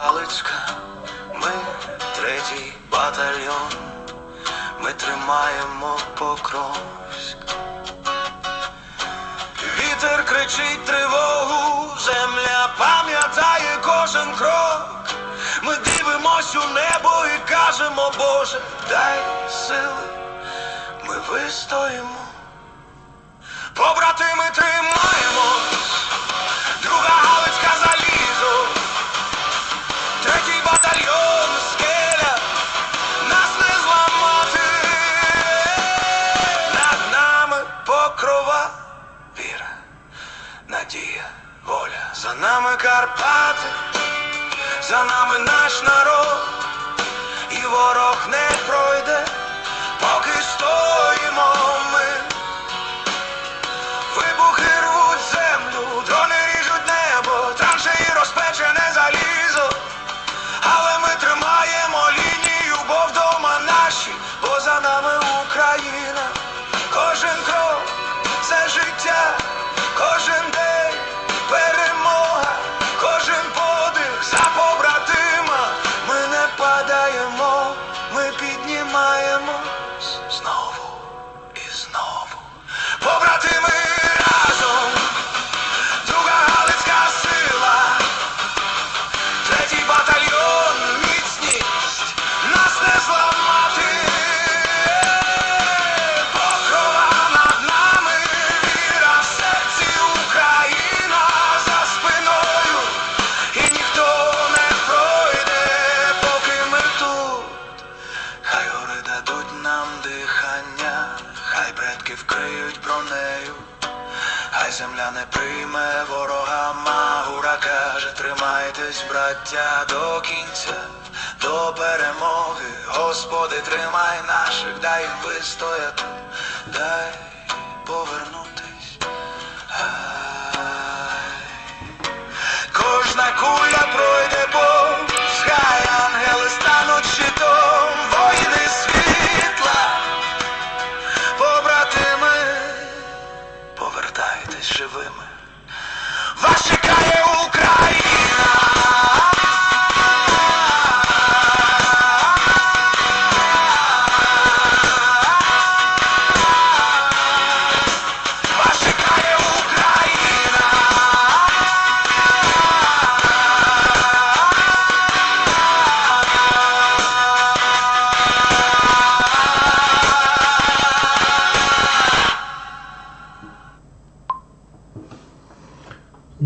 Галицька, ми третій батальйон, ми тримаємо Покровськ. Вітер кричить тривогу, земля пам'ятає кожен крок. Ми дивимось у небо і кажемо, Боже, дай сили, ми вистоїмо. Побратими тримаємось, alone. Земля не прийме ворога, Магура каже, тримайтесь, браття, до кінця, до перемоги. Господи, тримай наших, дай їм вистояти, дай повернутись.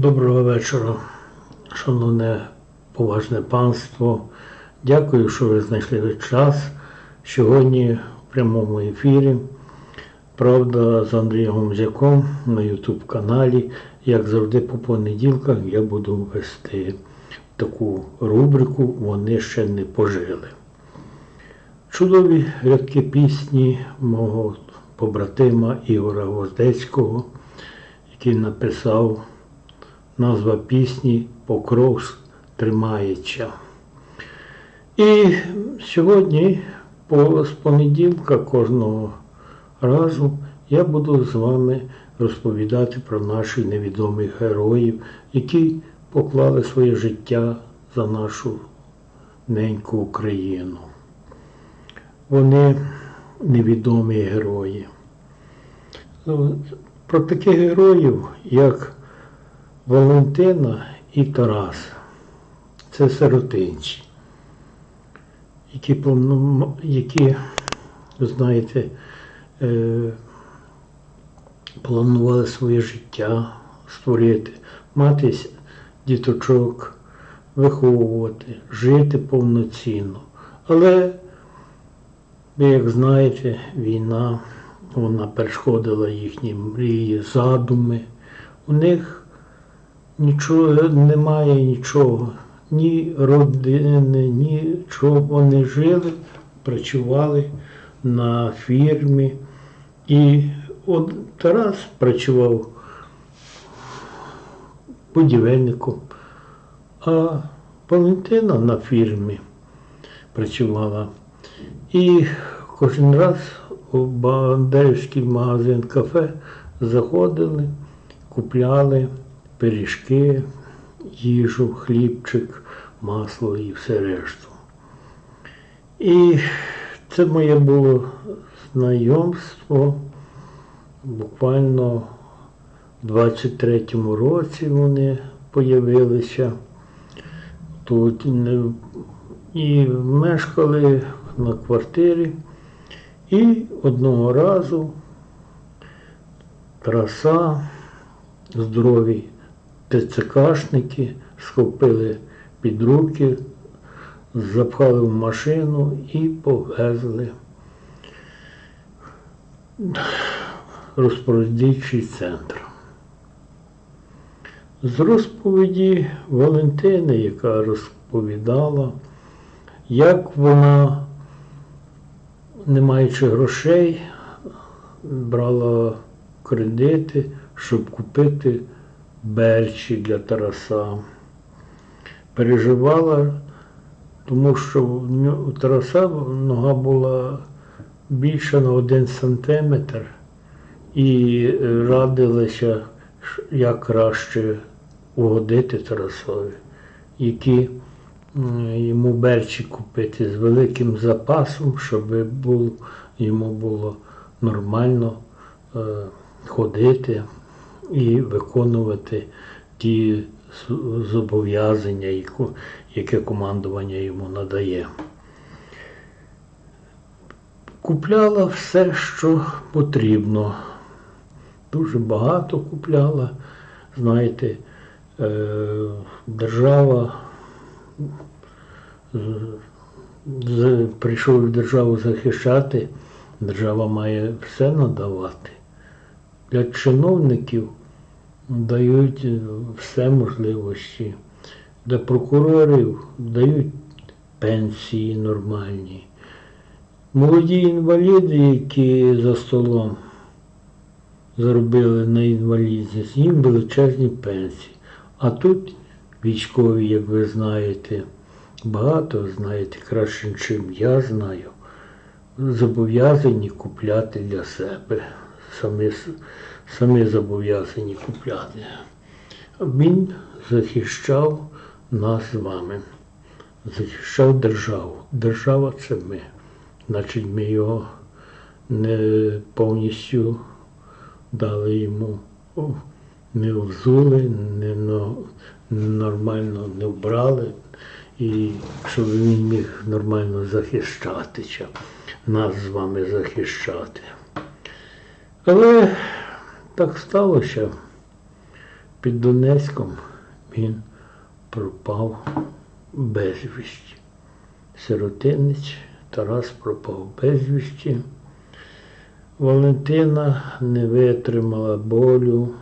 Доброго вечора, шановне поважне панство. Дякую, що ви знайшли час сьогодні в прямому ефірі. Правда, з Андрієм Гомзяком на YouTube каналі. Як завжди, по понеділках я буду вести таку рубрику Вони ще не пожили. Чудові рядки пісні мого побратима Ігора Гвоздецького, який написав назва пісні Покров тримається. І сьогодні, з понеділка кожного разу, я буду з вами розповідати про наших невідомих героїв, які поклали своє життя за нашу неньку Україну. Вони невідомі герої. Про таких героїв, як Валентина і Тарас. Це сиротинці, які, які знаєте, е, планували своє життя створити, мати діточок, виховувати, жити повноцінно. Але, ви як знаєте, війна, вона перешкодила їхні мрії, задуми. У них нічого немає нічого, ні родини, нічого. Вони жили, працювали на фірмі. І от Тарас працював будівельником, а Валентина на фірмі працювала. І кожен раз у Бандерівський магазин кафе заходили, купляли пиріжки, їжу, хлібчик. масло і все решту. І це моє було знайомство. Буквально в 23-му році вони появилися тут і мешкали на квартирі. І одного разу траса, здорові ТЦКшники схопили під руки, запхали в машину і повезли розпорядчий центр. З розповіді Валентини, яка розповідала, як вона, не маючи грошей, брала кредити, щоб купити берчі для Тараса. Переживала, тому що у Тараса нога була більша на один сантиметр і е, радилися, ш- як краще угодити Тарасові, які йому берчі купити з великим запасом, щоб було, йому було нормально е, ходити і виконувати ті зобов'язання, яке командування йому надає. Купляла все, що потрібно. Дуже багато купляла. Знаєте, е, держава прийшов державу захищати, держава має все надавати. Для чиновників дають е, все можливості. Для прокурорів дають пенсії нормальні. Молоді інваліди, які за столом заробили на інвалідність, їм величезні пенсії. А тут військові, як ви знаєте, багато знаєте, краще, ніж я знаю, зобов'язані купляти для себе. Самі, самі зобов'язані купляти. Він захищав нас з вами, захищав державу. Держава це ми. Значить, ми його не повністю дали йому, не взули, не нормально не вбрали, і щоб він міг нормально захищати, нас з вами захищати. Але так сталося. Під Донецьком він пропав безвісті. Сиротинець Тарас пропав безвісті. Валентина не витримала болю,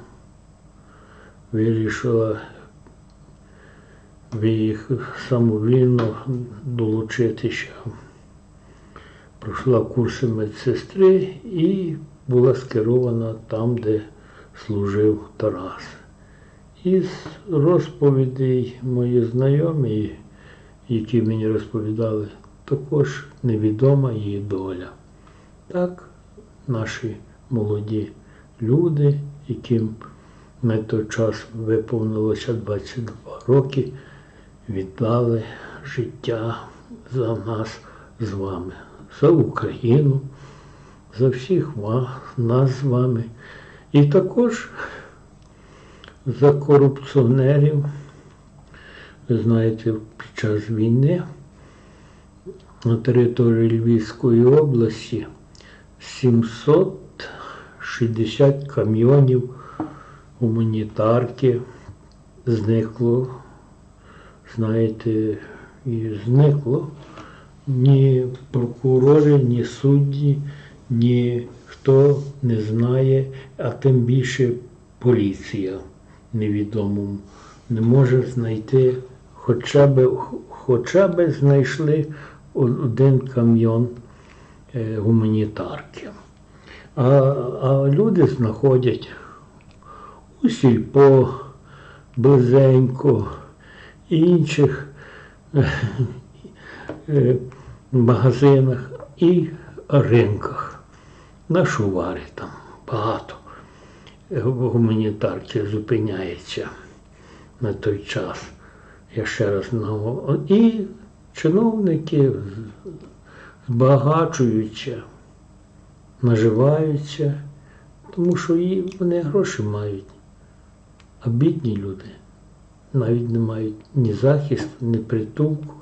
вирішила самовільно долучитися. Пройшла курси медсестри і була скерована там, де служив Тарас. Із розповідей мої знайомі, які мені розповідали, також невідома її доля. Так, наші молоді люди, яким на той час виповнилося 22 роки, віддали життя за нас з вами, за Україну, за всіх нас з вами. І також за корупціонерів. Ви знаєте, під час війни на території Львівської області 760 камйонів гуманітарки зникло, знаєте, і зникло. Ні прокурори, ні судді, ні хто не знає, а тим більше поліція невідомому не може знайти, хоча б, хоча б знайшли один камйон е, гуманітарки. А, а люди знаходять у сільпо, близенько, інших е, е, магазинах і ринках. На шуварі там багато гуманітарки зупиняється на той час. Я ще раз наголошую. І чиновники збагачуються, наживаються, тому що вони гроші мають. А бідні люди навіть не мають ні захисту, ні притулку,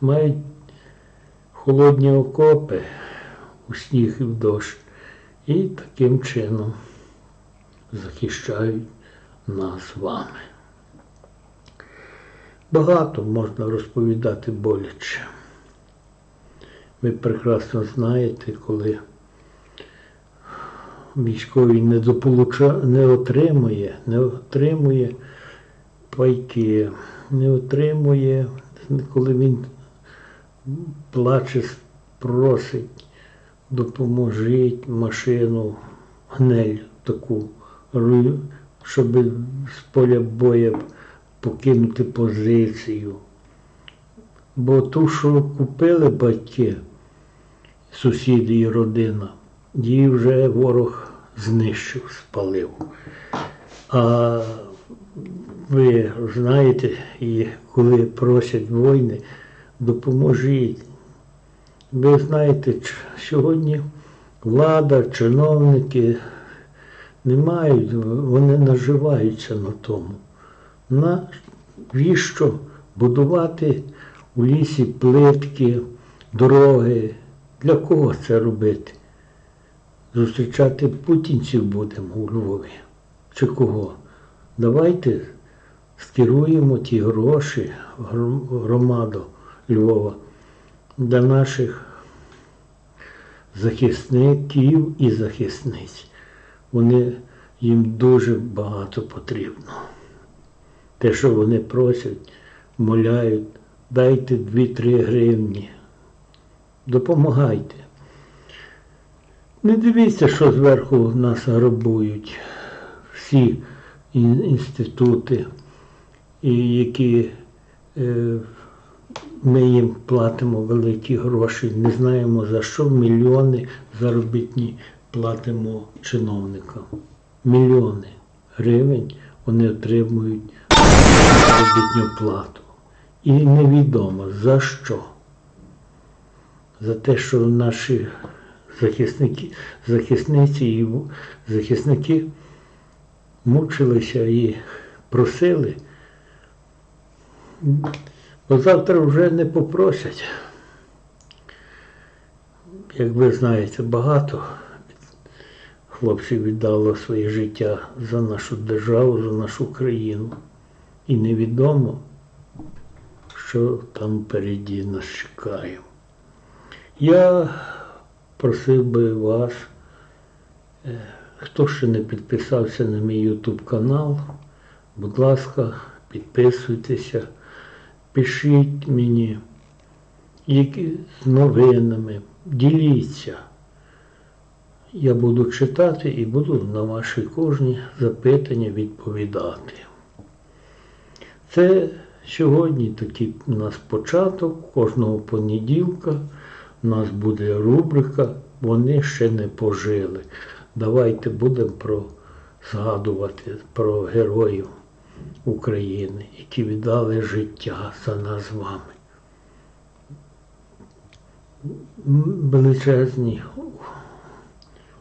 мають холодні окопи у сніг і в дощ. І таким чином захищають нас вами. Багато можна розповідати боляче. Ви прекрасно знаєте, коли військовий не, дополуча... не отримує, не отримує пайки, не отримує, коли він плаче, просить, допоможіть машину, гнель таку, щоб з поля боя покинути позицію. Бо ту, що купили батьки, сусіди і родина, її вже ворог знищив, спалив. А ви знаєте, і коли просять війни, допоможіть. Ви знаєте, сьогодні влада, чиновники не мають, вони наживаються на тому. Навіщо будувати у лісі плитки, дороги? Для кого це робити? Зустрічати путінців будемо у Львові. Чи кого? Давайте скеруємо ті гроші, гром- громаду Львова, для наших захисників і захисниць. Вони їм дуже багато потрібно. Те, що вони просять, моляють, дайте 2-3 гривні. Допомагайте. Не дивіться, що зверху нас грабують всі інститути, які е, ми їм платимо великі гроші, не знаємо за що, мільйони заробітні платимо чиновникам. Мільйони гривень вони отримують заробітну плату. І невідомо за що. За те, що наші захисники, захисниці і захисники мучилися і просили. Бо завтра вже не попросять. Як ви знаєте, багато хлопців віддало своє життя за нашу державу, за нашу країну. І невідомо, що там впереді нас чекає. Я просив би вас, е, хто ще не підписався на мій YouTube канал, будь ласка, підписуйтеся, пишіть мені з новинами, діліться. Я буду читати і буду на ваші кожні запитання відповідати. Це сьогодні такий у нас початок, кожного понеділка у нас буде рубрика Вони ще не пожили. Давайте будемо про, згадувати про героїв України, які віддали життя за нас з вами. М, Величезні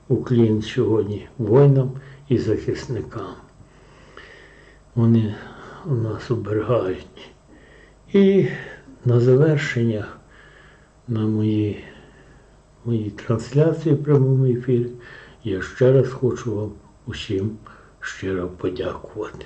уклін сьогодні воїнам і захисникам. Вони нас оберігають. І на завершення на моїй моїй трансляції в прямому ефірі я ще раз хочу вам усім щиро подякувати.